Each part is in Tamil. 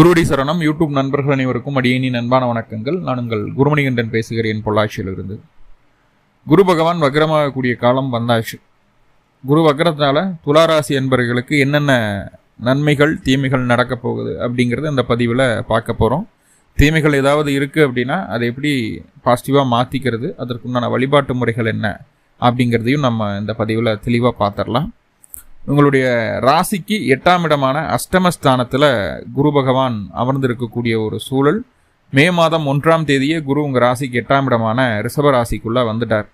குருவடி சரணம். யூடியூப் நண்பர்கள் அனைவருக்கும் அடியணி நண்பான வணக்கங்கள். நான் உங்கள் குருமணிகண்டன் பேசுகிறேன் பொள்ளாச்சியிலிருந்து. குரு பகவான் வக்ரமாகக்கூடிய காலம் வந்தாச்சு. குரு வக்ரத்தினால துளாராசி என்பவர்களுக்கு என்னென்ன நன்மைகள் தீமைகள் நடக்கப் போகுது அப்படிங்கிறது அந்த பதிவில் பார்க்க போகிறோம் தீமைகள் ஏதாவது இருக்குது அப்படின்னா அதை எப்படி பாசிட்டிவாக மாற்றிக்கிறது அதற்குண்டான வழிபாட்டு முறைகள் என்ன அப்படிங்கிறதையும் நம்ம இந்த பதிவில் தெளிவாக பார்த்துடலாம். உங்களுடைய ராசிக்கு எட்டாம் இடமான அஷ்டமஸ்தானத்தில் குரு பகவான் அமர்ந்திருக்கக்கூடிய ஒரு சூழல். மே மாதம் ஒன்றாம் தேதியே குரு உங்கள் ராசிக்கு எட்டாம் இடமான ரிஷப ராசிக்குள்ளே வந்துட்டார்.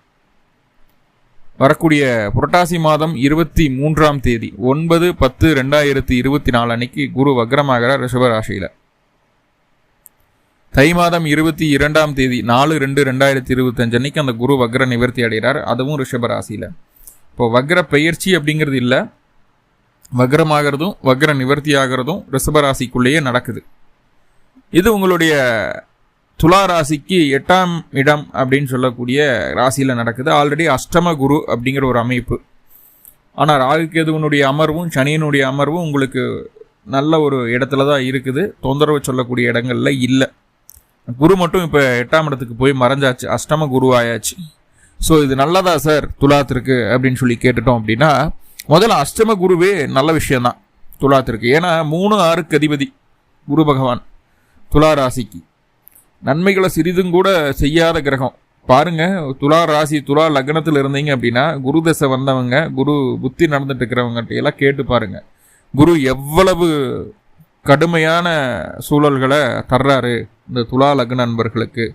வரக்கூடிய புரட்டாசி மாதம் இருபத்தி மூன்றாம் தேதி ஒன்பது பத்து ரெண்டாயிரத்தி இருபத்தி நாலு அன்னைக்கு குரு வக்ரமாகிறார் ரிஷப ராசியில். தை மாதம் இருபத்தி இரண்டாம் தேதி நாலு ரெண்டு ரெண்டாயிரத்தி இருபத்தஞ்சு அன்னைக்கு அந்த குரு வக்ர நிவர்த்தி அடைகிறார். அதுவும் ரிஷப ராசியில். இப்போ வக்ர பெயர்ச்சி அப்படிங்கிறது இல்லை. வக்ரமாகிறதும் வக்ர நிவர்த்தி ஆகிறதும் ரிஷபராசிக்குள்ளேயே நடக்குது. இது உங்களுடைய துலா ராசிக்கு எட்டாம் இடம் அப்படின்னு சொல்லக்கூடிய ராசியில் நடக்குது. ஆல்ரெடி அஷ்டம குரு அப்படிங்கிற ஒரு அமைப்பு. ஆனால் ராகுகேதுவனுடைய அமர்வும் சனியனுடைய அமர்வும் உங்களுக்கு நல்ல ஒரு இடத்துல தான் இருக்குது. தொந்தரவு சொல்லக்கூடிய இடங்களில் இல்லை. குரு மட்டும் இப்போ எட்டாம் இடத்துக்கு போய் மறைஞ்சாச்சு. அஷ்டம குரு ஆயாச்சு. ஸோ இது நல்லதா சார் துலாத்திற்கு அப்படின்னு சொல்லி கேட்டுட்டோம் அப்படின்னா முதல்ல அஷ்டம குருவே நல்ல விஷயம்தான் துலாத்திற்கு. ஏன்னா மூணு ஆறுக்கு அதிபதி குரு பகவான் துலா ராசிக்கு. நன்மைகளை சிறிதும் கூட செய்யாத கிரகம். பாருங்க துலா ராசி துலா லக்னத்தில் இருந்தீங்க அப்படின்னா குரு தசை வந்தவங்க குரு புத்தி நடந்துட்டு இருக்கிறவங்ககிட்ட எல்லாம் கேட்டு பாருங்க. குரு எவ்வளவு கடுமையான சூழல்களை தர்றாரு இந்த துலா லக்ன நண்பர்களுக்கு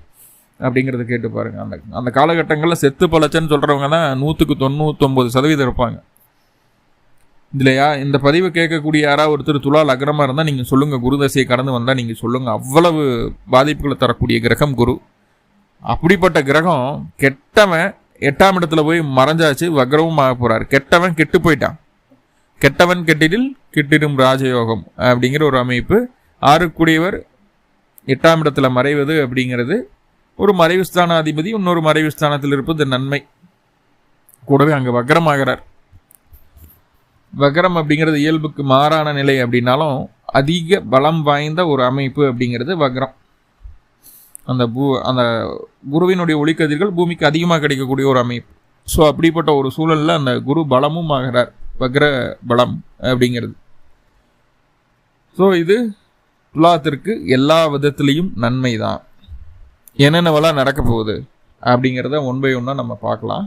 அப்படிங்கிறத கேட்டு பாருங்க. அந்த அந்த காலகட்டங்களில் செத்து பழச்சன்னு சொல்கிறவங்க தான் நூற்றுக்கு தொண்ணூத்தொம்பது சதவீதம் இருப்பாங்க. இல்லையா இந்த பதிவை கேட்கக்கூடிய யாராவது ஒருத்தர் துலா லக்னமாக இருந்தால் நீங்கள் சொல்லுங்கள் குருதசையை கடந்து வந்தால் நீங்கள் சொல்லுங்கள் அவ்வளவு பாதிப்புகளை தரக்கூடிய கிரகம் குரு. அப்படிப்பட்ட கிரகம் கெட்டவன் எட்டாம் இடத்துல போய் மறைஞ்சாச்சு வக்ரமும் ஆக போகிறார் கெட்டவன் கெட்டு போயிட்டான். கெட்டவன் கெட்டிடில் கெட்டிடும் ராஜயோகம் அப்படிங்கிற ஒரு அமைப்பு. ஆறுக்குடியவர் எட்டாம் இடத்துல மறைவது அப்படிங்கிறது ஒரு மறைவு ஸ்தானாதிபதி இன்னொரு மறைவு ஸ்தானத்தில் இருப்பது நன்மை. கூடவே அங்கே வக்ரமாகிறார். வக்ரம் அப்படிங்கிறது இயல்புக்கு மாறான நிலை அப்படின்னாலும் அதிக பலம் வாய்ந்த ஒரு அமைப்பு அப்படிங்கிறது வக்ரம். அந்த பூ அந்த குருவினுடைய ஒளிக்கதிர்கள் பூமிக்கு அதிகமாக கிடைக்கக்கூடிய ஒரு அமைப்பு. ஸோ அப்படிப்பட்ட ஒரு சூழலில் அந்த குரு பலமும் ஆகிறார். வக்ர பலம் அப்படிங்கிறது. ஸோ இது துலாத்திற்கு எல்லா விதத்துலேயும் நன்மை தான் என்னென்னவெல்லாம் நடக்க போகுது அப்படிங்கிறத ஒன் பை ஒன்னாக நம்ம பார்க்கலாம்.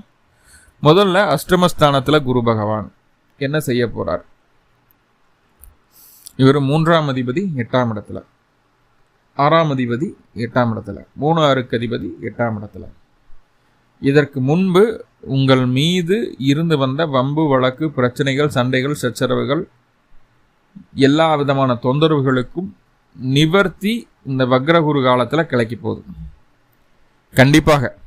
முதல்ல அஷ்டமஸ்தானத்தில் குரு பகவான். என்ன செய்ய போகிறார் இவர் மூன்றாம் அதிபதி எட்டாம் இடத்துல. ஆறாம் அதிபதி எட்டாம் இடத்துல. மூணு ஆறுக்கு அதிபதி எட்டாம் இடத்துல. இதற்கு முன்பு உங்கள் மீது இருந்து வந்த வம்பு வழக்கு பிரச்சனைகள் சண்டைகள் சச்சரவுகள் எல்லா விதமான தொந்தரவுகளுக்கும் நிவர்த்தி இந்த வக்ரகுரு காலத்தில் கிளக்கி போகுது. கண்டிப்பாக.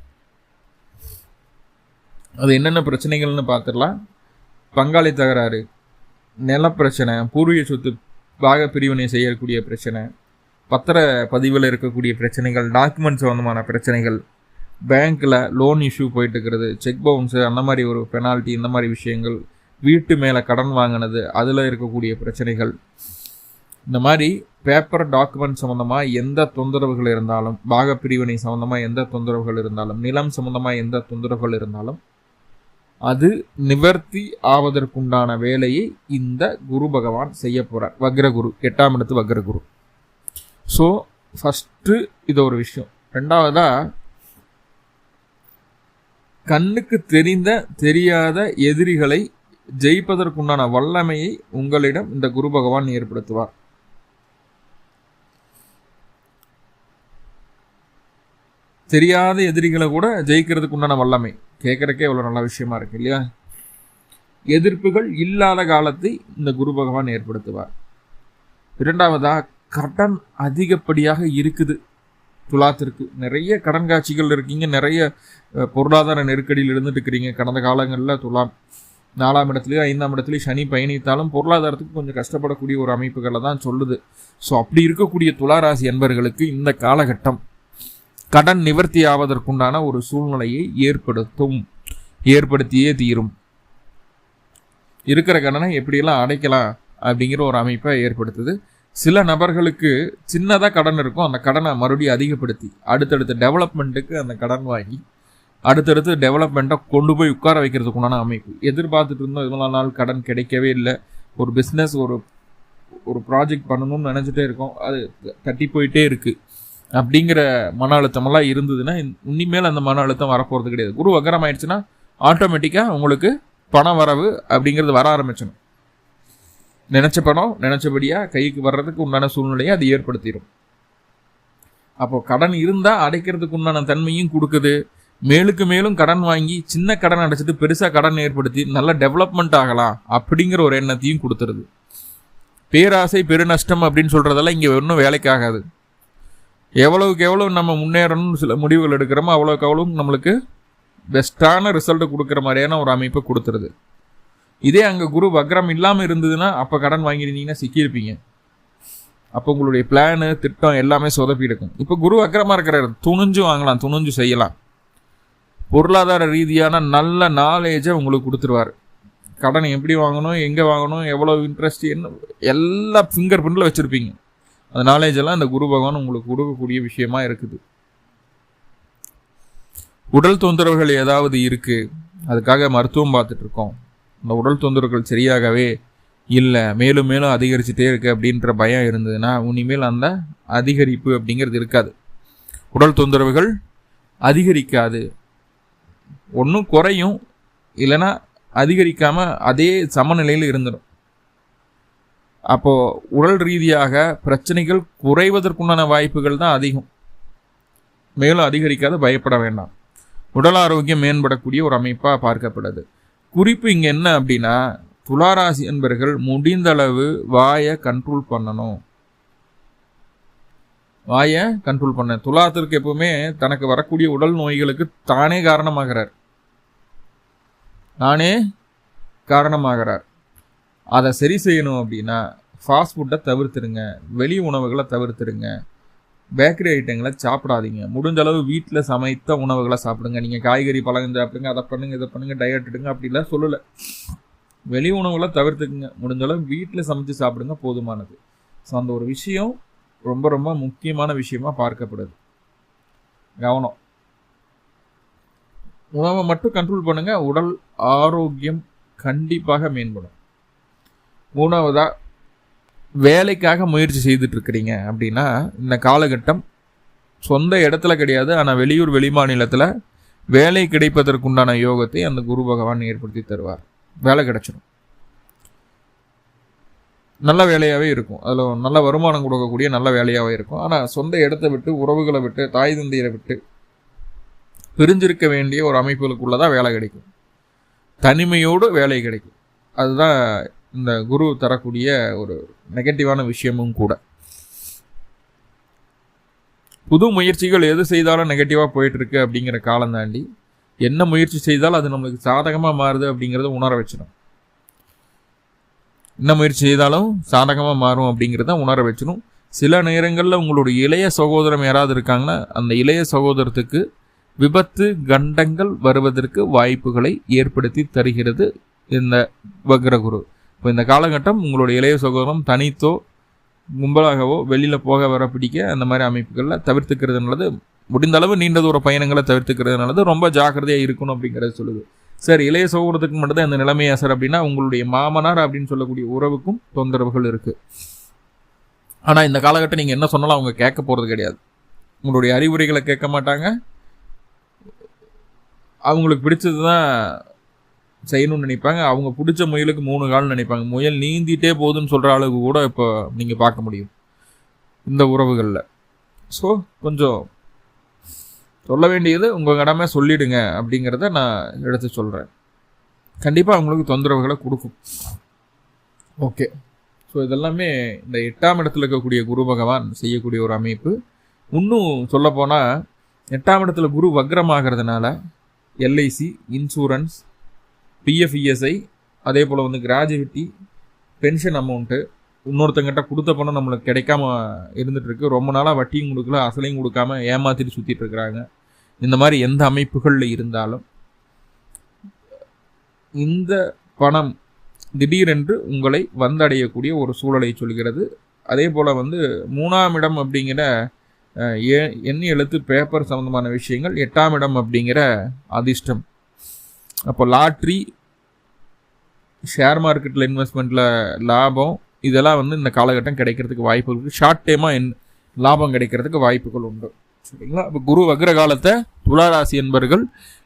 அது என்னென்ன பிரச்சனைகள்னு பார்த்துடலாம். பங்காளி தகராறு நிலப்பிரச்சனை பூர்வீக சொத்து பாக பிரிவினை செய்யக்கூடிய பிரச்சனை பத்திர பதிவில் இருக்கக்கூடிய பிரச்சனைகள் டாக்குமெண்ட் சம்மந்தமான பிரச்சனைகள் பேங்க்கில் லோன் இஷ்யூ போயிட்டு இருக்கிறது செக் பவுன்ஸு அந்த மாதிரி ஒரு பெனால்ட்டி இந்த மாதிரி விஷயங்கள் வீட்டு மேலே கடன் வாங்கினது அதில் இருக்கக்கூடிய பிரச்சனைகள். இந்த மாதிரி பேப்பர் டாக்குமெண்ட் சம்மந்தமாக எந்த தொந்தரவுகள் இருந்தாலும் பாக பிரிவினை சம்மந்தமாக எந்த தொந்தரவுகள் இருந்தாலும் நிலம் சம்மந்தமாக எந்த தொந்தரவுகள் இருந்தாலும் அது நிவர்த்தி ஆவதற்குண்டான வேலையை இந்த குரு பகவான் செய்ய போகிறார் வக்ரகுரு எட்டாம் இடத்து வக்ரகுரு. ஸோ ஃபஸ்ட்டு இது ஒரு விஷயம். ரெண்டாவதாக கண்ணுக்கு தெரிந்த தெரியாத எதிரிகளை ஜெயிப்பதற்குண்டான வல்லமையை உங்களிடம் இந்த குரு பகவான் ஏற்படுத்துவார். தெரியாத எதிரிகளை கூட ஜெயிக்கிறதுக்கு உண்டான வல்லமை. கேட்குறக்கே இவ்வளோ நல்ல விஷயமா இருக்கு இல்லையா? எதிர்ப்புகள் இல்லாத காலத்தை இந்த குரு பகவான் ஏற்படுத்துவார். இரண்டாவதாக கடன் அதிகப்படியாக இருக்குது. துலாத்திற்கு நிறைய கடன் காட்சிகள் இருக்கீங்க நிறைய பொருளாதார நெருக்கடியில் இருந்துட்டு இருக்கிறீங்க. கடந்த காலங்களில் துலாம் நாலாம் இடத்துலையும் ஐந்தாம் இடத்துலையும் சனி பயணித்தாலும் பொருளாதாரத்துக்கு கொஞ்சம் கஷ்டப்படக்கூடிய ஒரு அமைப்புகளை தான் சொல்லுது. ஸோ அப்படி இருக்கக்கூடிய துளாராசி என்பர்களுக்கு இந்த காலகட்டம் கடன் நிவர்த்தி ஆவதற்குண்டான ஒரு சூழ்நிலையை ஏற்படுத்தும் ஏற்படுத்தியே தீரும். இருக்கிற கடனை எப்படியெல்லாம் அடைக்கலாம் அப்படிங்கிற ஒரு அமைப்பை ஏற்படுத்துது. சில நபர்களுக்கு சின்னதாக கடன் இருக்கும் அந்த கடனை மறுபடியும் அதிகப்படுத்தி அடுத்தடுத்த டெவலப்மெண்ட்டுக்கு அந்த கடன் வாங்கி அடுத்தடுத்து டெவலப்மெண்ட்டை கொண்டு போய் உட்கார வைக்கிறதுக்கு உண்டான அமைப்பு. எதிர்பார்த்துட்டு இருந்தோம் இவ்வளோ நாள் கடன் கிடைக்கவே இல்லை. ஒரு பிஸ்னஸ் ஒரு ஒரு ப்ராஜெக்ட் பண்ணணும்னு நினச்சிட்டே இருக்கோம். அது தட்டி போயிட்டே இருக்குது அப்படிங்கிற மன அழுத்தமெல்லாம் இருந்ததுன்னா இனிமேல் அந்த மன அழுத்தம் வரப்போகிறது கிடையாது. குரு வக்கரம் ஆயிடுச்சுன்னா ஆட்டோமேட்டிக்காக உங்களுக்கு பண வரவு அப்படிங்கிறது வர ஆரம்பிச்சிடும். நினச்ச பணம் நினச்சபடியாக கைக்கு வர்றதுக்கு உண்டான சூழ்நிலையை அது ஏற்படுத்திடும் அப்போது கடன் இருந்தால் அடைக்கிறதுக்கு உண்டான தன்மையும் கொடுக்குது. மேலுக்கு மேலும் கடன் வாங்கி சின்ன கடன் அடைச்சிட்டு பெருசாக கடன் ஏற்படுத்தி நல்ல டெவலப்மெண்ட் ஆகலாம் அப்படிங்கிற ஒரு எண்ணத்தையும் கொடுத்துருது. பேராசை பெருநஷ்டம் அப்படின்னு சொல்கிறதெல்லாம் இங்கே ஒன்றும் வேலைக்காகாது. எவ்வளவுக்கு எவ்வளோ நம்ம முன்னேறணும்னு சில முடிவுகள் எடுக்கிறோமோ அவ்வளோக்கு அவ்வளோ நம்மளுக்கு பெஸ்ட்டான ரிசல்ட் கொடுக்குற மாதிரியான ஒரு அமைப்பை கொடுத்துருது. இதே அங்கே குரு வக்ரம் இல்லாமல் இருந்ததுன்னா அப்போ கடன் வாங்கியிருந்தீங்கன்னா சிக்கியிருப்பீங்க. அப்போ உங்களுடைய பிளானு திட்டம் எல்லாமே சொதப்பி இருக்கும் இப்போ குரு வக்ரமாக இருக்கிற துணிஞ்சு வாங்கலாம் துணிஞ்சு செய்யலாம். பொருளாதார ரீதியான நல்ல நாலேஜை உங்களுக்கு கொடுத்துருவார். கடன் எப்படி வாங்கணும் எங்கே வாங்கணும் எவ்வளோ இன்ட்ரெஸ்ட் என்ன எல்லா ஃபிங்கர் பிரிண்டில் வச்சுருப்பீங்க. அந்த நாலேஜ் எல்லாம் இந்த குரு பகவான் உங்களுக்கு கொடுக்கக்கூடிய விஷயமா இருக்குது. உடல் தொந்தரவுகள் ஏதாவது இருக்குது அதுக்காக மருத்துவம் பார்த்துட்டு இருக்கோம். இந்த உடல் தொந்தரவுகள் சரியாகவே இல்லை மேலும் மேலும் அதிகரிச்சுட்டே இருக்குது அப்படின்ற பயம் இருந்ததுன்னா இனிமேல் அந்த அதிகரிப்பு அப்படிங்கிறது இருக்காது. உடல் தொந்தரவுகள் அதிகரிக்காது. ஒன்றும் குறையும் இல்லைன்னா அதிகரிக்காமல் அதே சமநிலையில் இருந்துடும் அப்போது உடல் ரீதியாக பிரச்சனைகள் குறைவதற்குண்டான வாய்ப்புகள் தான் அதிகம். மேலும் அதிகரிக்காத பயப்பட வேண்டாம். உடல் ஆரோக்கியம் மேம்படக்கூடிய ஒரு அமைப்பாக பார்க்கப்படுது. குறிப்பு இங்கே என்ன அப்படின்னா துளாராசி என்பர்கள் முடிந்தளவு வாயை கண்ட்ரோல் பண்ணணும். வாயை கண்ட்ரோல் பண்ண. துலாத்திற்கு எப்பவுமே தனக்கு வரக்கூடிய உடல் நோய்களுக்கு தானே காரணமாகிறார். நானே காரணமாகிறார். அதை சரி செய்யணும் அப்படின்னா ஃபாஸ்ட் ஃபுட்டை தவிர்த்துருங்க. வெளி உணவுகளை தவிர்த்துருங்க. பேக்கரி ஐட்டங்களை சாப்பிடாதீங்க. முடிஞ்ச அளவு வீட்டில் சமைத்த உணவுகளை சாப்பிடுங்க. நீங்கள் காய்கறி பழங்க சாப்பிடுங்க அதை பண்ணுங்க இதை பண்ணுங்க டயட் எடுங்க அப்படிலாம் சொல்லலை. வெளி உணவுகளை தவிர்த்துக்குங்க. முடிஞ்ச அளவு வீட்டில் சமைச்சு சாப்பிடுங்க போதுமானது. ஸோ அந்த ஒரு விஷயம் ரொம்ப ரொம்ப முக்கியமான விஷயமா பார்க்கப்படுது. கவனம். உணவை மட்டும் கண்ட்ரோல் பண்ணுங்க. உடல் ஆரோக்கியம் கண்டிப்பாக மேம்படும். மூணாவதா வேலைக்காக முயற்சி செய்துட்டு இருக்கிறீங்க அப்படின்னா இந்த காலகட்டம் சொந்த இடத்துல கிடையாது ஆனால் வெளியூர் வெளிமாநிலத்தில் வேலை கிடைப்பதற்குண்டான யோகத்தை அந்த குரு பகவான் ஏற்படுத்தி தருவார். வேலை கிடைச்சிடும் நல்ல வேலையாகவே இருக்கும். அதில் நல்ல வருமானம் கொடுக்கக்கூடிய நல்ல வேலையாகவே இருக்கும். ஆனால் சொந்த இடத்தை விட்டு உறவுகளை விட்டு தாய் தந்தையரை விட்டு பிரிஞ்சிருக்க வேண்டிய ஒரு அமைப்புகளுக்குள்ளே தான் வேலை கிடைக்கும். தனிமையோடு வேலை கிடைக்கும். அதுதான் இந்த குரு தரக்கூடிய ஒரு நெகட்டிவான விஷயமும் கூட. புது முயற்சிகள் எது செய்தாலும் நெகட்டிவாக போயிட்டுருக்கு அப்படிங்கிற காலம் தாண்டி என்ன முயற்சி செய்தாலும் அது நம்மளுக்கு சாதகமாக மாறுது அப்படிங்கிறத உணர வச்சிடும் என்ன முயற்சி செய்தாலும் சாதகமாக மாறும் அப்படிங்கிறத உணர வச்சிடும் சில நேரங்களில் உங்களுடைய இளைய சகோதரம் யாராவது இருக்காங்கன்னா அந்த இளைய சகோதரத்துக்கு விபத்து கண்டங்கள் வருவதற்கு வாய்ப்புகளை ஏற்படுத்தி தருகிறது இந்த வக்ரகுரு. இப்போ இந்த காலகட்டம் உங்களுடைய இளைய சகோதரம் தனித்தோ கும்பலாகவோ வெளியில் போக வர பிடிக்க அந்த மாதிரி அமைப்புகளில் தவிர்த்துக்கிறது நல்லது. முடிந்த அளவு நீண்ட தூர பயணங்களை தவிர்த்துக்கிறது நல்லது. ரொம்ப ஜாக்கிரதையாக இருக்கணும் அப்படிங்கிறத சொல்லுது. சார் இளைய சகோதரத்துக்கு மட்டும்தான் இந்த நிலைமையா சார் அப்படின்னா உங்களுடைய மாமனார் அப்படின்னு சொல்லக்கூடிய உறவுக்கும் தொந்தரவுகள் இருக்குது ஆனால் இந்த காலகட்டம் நீங்கள் என்ன சொன்னாலும் அவங்க கேட்க போகிறது கிடையாது. உங்களுடைய அறிவுரைகளை கேட்க மாட்டாங்க. அவங்களுக்கு பிடிச்சது தான் செய்யணும்னு நினைப்பாங்க. அவங்க பிடிச்ச முயலுக்கு மூணு கால் நினைப்பாங்க. முயல் நீந்திட்டே போகுதுன்னு சொல்கிற அளவுக்கு கூட இப்போ நீங்கள் பார்க்க முடியும். இந்த உறவுகளில். ஸோ கொஞ்சம் சொல்ல வேண்டியது உங்கள் கடமை சொல்லிடுங்க அப்படிங்கிறத நான் எடுத்து சொல்கிறேன் கண்டிப்பாக அவங்களுக்கு தொந்தரவுகளை கொடுக்கும். ஓகே ஸோ இதெல்லாமே இந்த எட்டாம் இடத்துல இருக்கக்கூடிய குரு பகவான் செய்யக்கூடிய ஒரு அமைப்பு. இன்னும் சொல்லப்போனால் எட்டாம் இடத்துல குரு வக்ரமாகிறதுனால எல்ஐசி இன்சூரன்ஸ் பிஎஃப்இஎஸ்ஐ அதே போல் வந்து கிராஜுவிட்டி பென்ஷன் அமௌண்ட்டு இன்னொருத்தங்கிட்ட கொடுத்த பணம் நம்மளுக்கு கிடைக்காம இருந்துகிட்ருக்கு ரொம்ப நாளாக வட்டியும் கொடுக்கல அசலையும் கொடுக்காம ஏமாத்திட்டு சுற்றிட்டு இருக்கிறாங்க இந்த மாதிரி எந்த அமைப்புகளில் இருந்தாலும் இந்த பணம் திடீரென்று உங்களை வந்தடையக்கூடிய ஒரு சூழலை சொல்கிறது. அதே போல் வந்து மூணாம் இடம் அப்படிங்கிற ஏ எண்ணி எழுத்து பேப்பர் சம்மந்தமான விஷயங்கள் எட்டாம் இடம் அப்படிங்கிற அதிர்ஷ்டம். அப்போ லாட்ரி ஷேர் மார்க்கெட்டில் இன்வெஸ்ட்மெண்ட்டில் லாபம் இதெல்லாம் வந்து இந்த காலகட்டம் கிடைக்கிறதுக்கு வாய்ப்புகள் இருக்குது ஷார்ட் டைமாக என் லாபம் கிடைக்கிறதுக்கு வாய்ப்புகள் உண்டு. சரிங்களா? இப்போ குரு வக்ர காலத்தை துளாராசி என்பர்கள்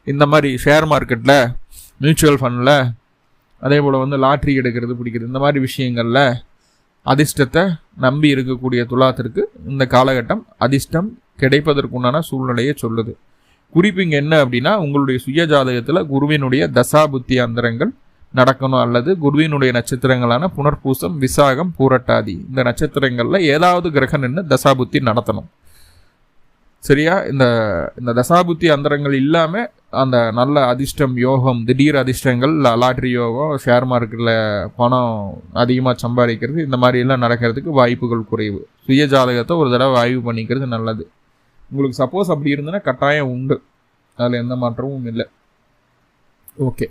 இந்த மாதிரி ஷேர் மார்க்கெட்டில் மியூச்சுவல் ஃபண்டில் அதே போல் வந்து லாட்ரி எடுக்கிறது பிடிக்கிறது இந்த மாதிரி விஷயங்களில் அதிர்ஷ்டத்தை நம்பி இருக்கக்கூடிய துலாத்திற்கு இந்த காலகட்டம் அதிர்ஷ்டம் கிடைப்பதற்குண்டான சூழ்நிலையை சொல்லுது. குறிப்பு இங்கே என்ன அப்படின்னா உங்களுடைய சுய ஜாதகத்தில் குருவினுடைய தசாபுத்தி அந்தரங்கள் நடக்கணும் அல்லது குருவினுடைய நட்சத்திரங்களான புனர்பூசம் விசாகம் பூரட்டாதி இந்த நட்சத்திரங்களில் ஏதாவது கிரகம் நின்று தசாபுத்தி நடத்தணும். சரியா? இந்த இந்த தசாபுத்தி அந்தரங்கள் இல்லாமல் அந்த நல்ல அதிர்ஷ்டம் யோகம் திடீர் அதிர்ஷ்டங்கள் லாட்ரி யோகம் ஷேர் மார்க்கெட்டில் பணம் அதிகமாக சம்பாதிக்கிறது இந்த மாதிரிலாம் நடக்கிறதுக்கு வாய்ப்புகள் குறைவு. சுய ஜாதகத்தை ஒரு தடவை ஆய்வு பண்ணிக்கிறது நல்லது. உங்களுக்கு சப்போஸ் அப்படி இருந்ததுன்னா கட்டாயம் உண்டு. அதில் எந்த மாற்றமும் இல்லை. ஓகே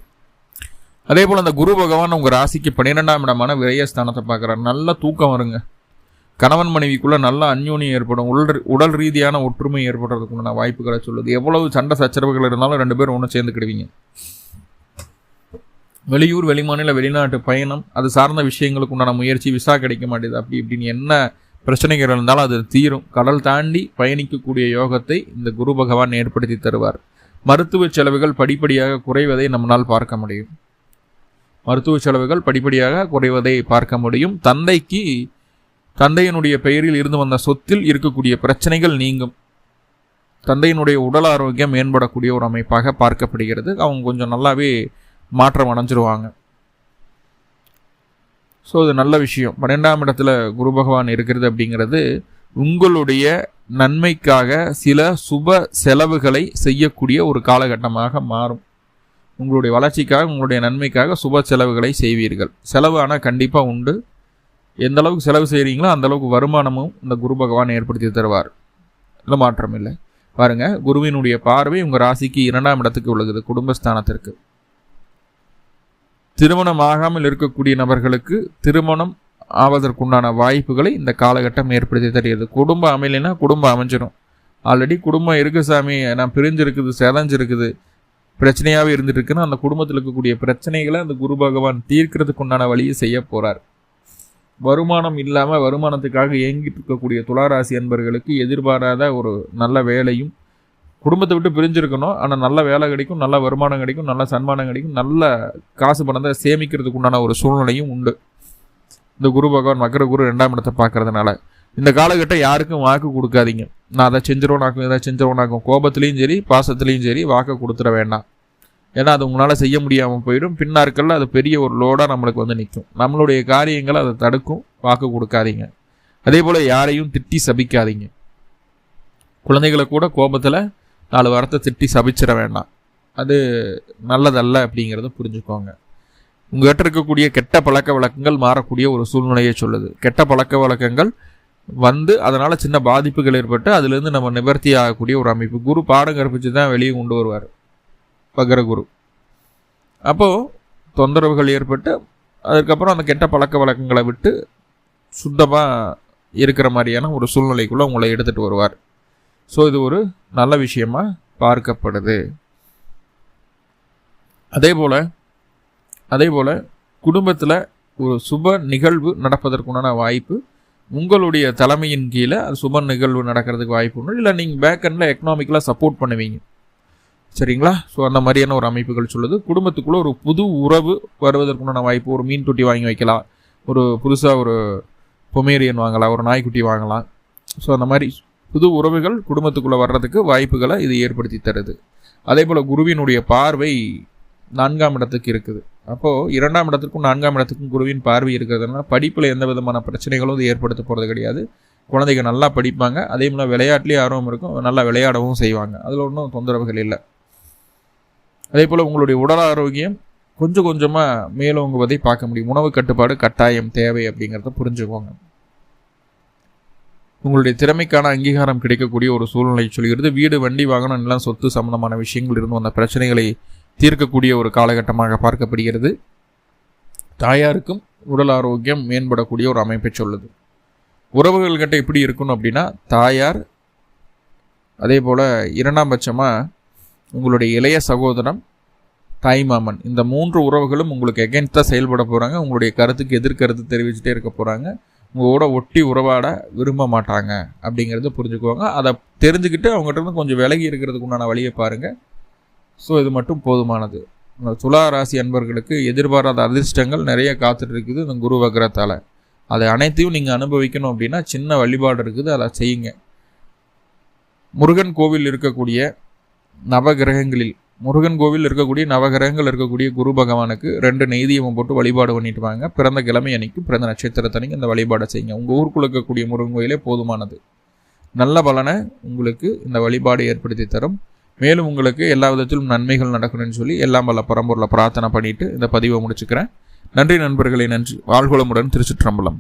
அதே போல் அந்த குரு பகவான் உங்கள் ராசிக்கு பன்னிரெண்டாம் இடமான விரயஸ்தானத்தை பார்க்குறாரு. நல்ல தூக்கம் வருங்க. கணவன் மனைவிக்குள்ளே நல்ல அந்யோன்யம் ஏற்படும். உடல் உடல் ரீதியான ஒற்றுமை ஏற்படுறதுக்குண்டான வாய்ப்புகளை சொல்லுது. எவ்வளவு சண்டை சச்சரவுகள் இருந்தாலும் ரெண்டு பேரும் ஒன்று சேர்ந்துக்கிடுவீங்க. வெளியூர் வெளிமாநில வெளிநாட்டு பயணம் அது சார்ந்த விஷயங்களுக்கு உண்டான முயற்சி விசா கிடைக்க மாட்டேது. அப்படி இப்படின்னு என்ன பிரச்சனைகள் இருந்தாலும் அது தீரும். கடல் தாண்டி பயணிக்கக்கூடிய யோகத்தை இந்த குரு பகவான் ஏற்படுத்தி தருவார். மருத்துவ செலவுகள் படிப்படியாக குறைவதை நம்மளால் பார்க்க முடியும். மருத்துவ செலவுகள் படிப்படியாக குறைவதை பார்க்க முடியும். தந்தைக்கு தந்தையினுடைய பெயரில் இருந்து வந்த சொத்தில் இருக்கக்கூடிய பிரச்சனைகள் நீங்கும். தந்தையினுடைய உடல் ஆரோக்கியம் மேம்படக்கூடிய ஒரு அமைப்பாக பார்க்கப்படுகிறது. அவங்க கொஞ்சம் நல்லாவே மாற்றம் அடைஞ்சிருவாங்க. ஸோ அது நல்ல விஷயம். பன்னெண்டாம் இடத்துல குரு பகவான் இருக்கிறது அப்படிங்கிறது உங்களுடைய நன்மைக்காக சில சுப செலவுகளை செய்யக்கூடிய ஒரு காலகட்டமாக மாறும். உங்களுடைய வளர்ச்சிக்காக உங்களுடைய நன்மைக்காக சுப செலவுகளை செய்வீர்கள். செலவு ஆனால் கண்டிப்பாக உண்டு. எந்த அளவுக்கு செலவு செய்கிறீங்களோ அந்த அளவுக்கு வருமானமும் இந்த குரு பகவான் ஏற்படுத்தி தருவார். இல்லை மாற்றம் இல்லை. பாருங்க குருவினுடைய பார்வை உங்கள் ராசிக்கு இரண்டாம் இடத்துக்கு உள்ளது குடும்பஸ்தானத்திற்கு. திருமணம் ஆகாமல் இருக்கக்கூடிய நபர்களுக்கு திருமணம் ஆவதற்குண்டான வாய்ப்புகளை இந்த காலகட்டம் ஏற்படுத்தி தருகிறது. குடும்பம் அமையலைன்னா குடும்பம் அமைஞ்சிடும் ஆல்ரெடி குடும்பம் இருக்கு சாமி. நான் பிரிஞ்சிருக்குது செதஞ்சிருக்குது. பிரச்சனையாகவே இருந்துட்டு இருக்குன்னா அந்த குடும்பத்தில் இருக்கக்கூடிய பிரச்சனைகளை அந்த குரு பகவான் தீர்க்கிறதுக்கு உண்டான வழியை செய்ய போகிறார் வருமானம் இல்லாமல் வருமானத்துக்காக இயங்கிட்டு இருக்கக்கூடிய துளாராசி அன்பர்களுக்கு எதிர்பாராத ஒரு நல்ல வேலையும் குடும்பத்தை விட்டு பிரிஞ்சிருக்கணும். ஆனால் நல்ல வேலை கிடைக்கும் நல்ல வருமானம் கிடைக்கும் நல்ல சன்மானம் கிடைக்கும் நல்ல காசு பணத்தை சேமிக்கிறதுக்கு உண்டான ஒரு சூழ்நிலையும் உண்டு. இந்த குரு பகவான் மக்கர குரு ரெண்டாம் இடத்தை பார்க்கறதுனால. இந்த காலகட்டம் யாருக்கும் வாக்கு கொடுக்காதீங்க. நான் அதை செஞ்சிருவோனாக்கும் இதை செஞ்சிருவோனாக்கும் கோபத்துலேயும் சரி பாசத்துலேயும் சரி வாக்கு கொடுத்துட வேண்டாம். ஏன்னா அது உங்களால் செய்ய முடியாமல் போயிடும். பின்னாட்களில் அது பெரிய ஒரு லோடாக நம்மளுக்கு வந்து நிற்கும் நம்மளுடைய காரியங்களை அதை தடுக்கும். வாக்கு கொடுக்காதீங்க. அதே போல் யாரையும் திட்டி சபிக்காதீங்க. குழந்தைகளை கூட கோபத்தில் நாலு வாரத்தை திட்டி சபிச்சிட வேண்டாம். அது நல்லதல்ல அப்படிங்கிறத புரிஞ்சுக்கோங்க. உங்கள்கிட்ட இருக்கக்கூடிய கெட்ட பழக்க வழக்கங்கள் மாறக்கூடிய ஒரு சூழ்நிலையை சொல்லுது. கெட்ட பழக்க வழக்கங்கள் வந்து அதனால் சின்ன பாதிப்புகள் ஏற்பட்டு அதுலேருந்து நம்ம நிவர்த்தி ஆகக்கூடிய ஒரு அமைப்பு. குரு பாடம் கற்பிச்சு தான் வெளியே கொண்டு வருவார். வக்ரகுரு. அப்போது தொந்தரவுகள் ஏற்பட்டு அதுக்கப்புறம் அந்த கெட்ட பழக்க வழக்கங்களை விட்டு சுத்தமாக இருக்கிற மாதிரியான ஒரு சூழ்நிலைக்குள்ளே உங்களை எடுத்துகிட்டு வருவார். ஸோ இது ஒரு நல்ல விஷயமாக பார்க்கப்படுது. அதே போல் அதே போல் குடும்பத்தில் ஒரு சுப நிகழ்வு நடப்பதற்குண்டான வாய்ப்பு உங்களுடைய தலைமையின் கீழே அது சுப நிகழ்வு நடக்கிறதுக்கு வாய்ப்பு உண்டு. இல்லை நீங்கள் பேக் எக்கனாமிக்கலாக சப்போர்ட் பண்ணுவீங்க. சரிங்களா? ஸோ அந்த மாதிரியான ஒரு அமைப்புகள் சொல்லுது. குடும்பத்துக்குள்ளே ஒரு புது உறவு வருவதற்குண்டான வாய்ப்பு ஒரு மீன் தொட்டி வாங்கி வைக்கலாம். ஒரு புதுசாக ஒரு பொமேரியன் வாங்கலாம் ஒரு நாய்க்குட்டி வாங்கலாம். ஸோ அந்த மாதிரி புது உறவுகள் குடும்பத்துக்குள்ளே வர்றதுக்கு வாய்ப்புகளை இது ஏற்படுத்தி தருது. அதே போல் குருவினுடைய பார்வை நான்காம் இடத்துக்கு இருக்குது. அப்போது இரண்டாம் இடத்துக்கும் நான்காம் இடத்துக்கும் குருவின் பார்வை இருக்கிறதுனால படிப்பில் எந்த விதமான பிரச்சனைகளும் இது ஏற்படுத்த போகிறது கிடையாது. குழந்தைங்க நல்லா படிப்பாங்க. அதே போல் விளையாட்டுலேயும் ஆர்வம் இருக்கும். நல்லா விளையாடவும் செய்வாங்க. அதில் ஒன்றும் தொந்தரவுகள் இல்லை. அதே போல் உங்களுடைய உடல் ஆரோக்கியம் கொஞ்சம் கொஞ்சமாக மேலோங்குவதை பார்க்க முடியும். உணவு கட்டுப்பாடு கட்டாயம் தேவை அப்படிங்கிறத புரிஞ்சுக்கோங்க. உங்களுடைய திறமைக்கான அங்கீகாரம் கிடைக்கக்கூடிய ஒரு சூழ்நிலை சொல்கிறது. வீடு வண்டி வாகனம் எல்லாம் சொத்து சம்பந்தமான விஷயங்கள் இருந்து வந்த பிரச்சனைகளை தீர்க்கக்கூடிய ஒரு காலகட்டமாக பார்க்கப்படுகிறது. தாயாருக்கும் உடல் ஆரோக்கியம் மேம்படக்கூடிய ஒரு அமைப்பை சொல்லுது. உறவுகள்கிட்ட எப்படி இருக்கணும் அப்படின்னா தாயார் அதே போல் இரண்டாம் பட்சமாக உங்களுடைய இளைய சகோதரம் தாய்மாமன் இந்த மூன்று உறவுகளும் உங்களுக்கு எகென்ஸ்டாக செயல்பட போகிறாங்க உங்களுடைய கருத்துக்கு எதிர்கருத்து தெரிவிச்சுட்டே இருக்க போகிறாங்க உங்களோட ஒட்டி உறவாட விரும்ப மாட்டாங்க அப்படிங்கிறத புரிஞ்சுக்குவாங்க. அதை தெரிஞ்சுக்கிட்டு அவங்ககிட்ட இருந்து கொஞ்சம் விலகி இருக்கிறதுக்கு உண்டான வழியை பாருங்கள் ஸோ இது மட்டும் போதுமானது. துலா ராசி அன்பர்களுக்கு எதிர்பாராத அதிர்ஷ்டங்கள் நிறைய காத்துட்டு இருக்குது. இந்த குரு வக்ரத்தால். அதை அனைத்தையும் நீங்கள் அனுபவிக்கணும் அப்படின்னா சின்ன வழிபாடு இருக்குது. அதை செய்யுங்க. முருகன் கோவில் இருக்கக்கூடிய நவகிரகங்களில் முருகன் கோவில் இருக்கக்கூடிய நவகிரகங்கள் இருக்கக்கூடிய குரு பகவானுக்கு ரெண்டு நெய்தியமும் போட்டு வழிபாடு பண்ணிட்டு வாங்க பிறந்த கிழமை அன்னைக்கு பிறந்த நட்சத்திரத்தன்னைக்கு இந்த வழிபாடை செய்யுங்க. உங்கள் ஊருக்குள்ள இருக்கக்கூடிய முருகன் கோயிலே போதுமானது. நல்ல பலனை உங்களுக்கு இந்த வழிபாடு ஏற்படுத்தி தரும். மேலும் உங்களுக்கு எல்லா விதத்திலும் நன்மைகள் நடக்கணும்னு சொல்லி எல்லாம் பல பரம்பொருளை பிரார்த்தனை பண்ணிட்டு இந்த பதிவை முடிச்சுக்கிறேன். நன்றி நண்பர்களே நன்றி. வாழ்குளமுடன் திருச்சிற்றம்பலம்.